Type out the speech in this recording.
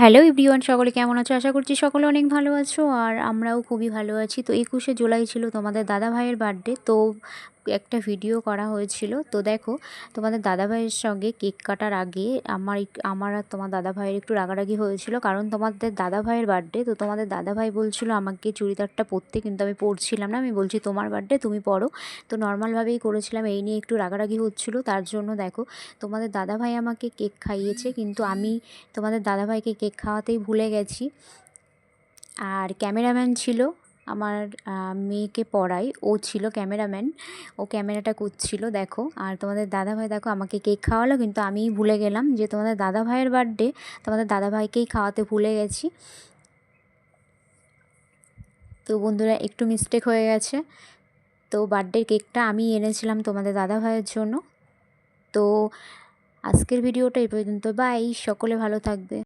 Hello everyone, সকলে কেমন আছো? আশা করছি সকলে অনেক ভালো আছো, আর আমরাও খুবই ভালো আছি। তো একুশে জুলাই ছিল তোমাদের দাদা ভাইয়ের বার্থডে, তো একটা ভিডিও করা হয়েছিল। তো দেখো, তোমাদের দাদাভাইয়ের সঙ্গে কেক কাটার আগে আমার আমার আর তোমার দাদাভাইয়ের একটু রাগারাগি হয়েছিল। কারণ তোমাদের দাদাভাইয়ের বার্থডে তো তোমাদের দাদাভাই বলছিল আমাকে চুড়িদারটা পরতে, কিন্তু আমি পরছিলাম না। আমি বলছি, তোমার বার্থডে তুমি পরো। তো নর্মালভাবেই করেছিলাম, এই নিয়ে একটু রাগারাগি হচ্ছিল। তার জন্য দেখো, তোমাদের দাদাভাই আমাকে কেক খাইয়েছে, কিন্তু আমি তোমাদের দাদাভাইকে কেক খাওয়াতেই ভুলে গেছি। আর ক্যামেরাম্যান ছিল আমার মেয়েকে পড়াই ও ছিল ক্যামেরাম্যান। ও ক্যামেরাটা করছিল দেখো। আর তোমাদের দাদাভাই, দেখো, আমাকে কেক খাওয়ালো, কিন্তু আমিই ভুলে গেলাম যে তোমাদের দাদাভাইয়ের বার্থডে তোমাদের দাদাভাইকেই খাওয়াতে ভুলে গেছি। তো বন্ধুরা, একটু মিস্টেক হয়ে গেছে। তো বার্থডের কেকটা আমি এনেছিলাম তোমাদের দাদাভাইয়ের জন্য। তো আজকের ভিডিওটা এই পর্যন্ত। বাই সকলে ভালো থাকবে।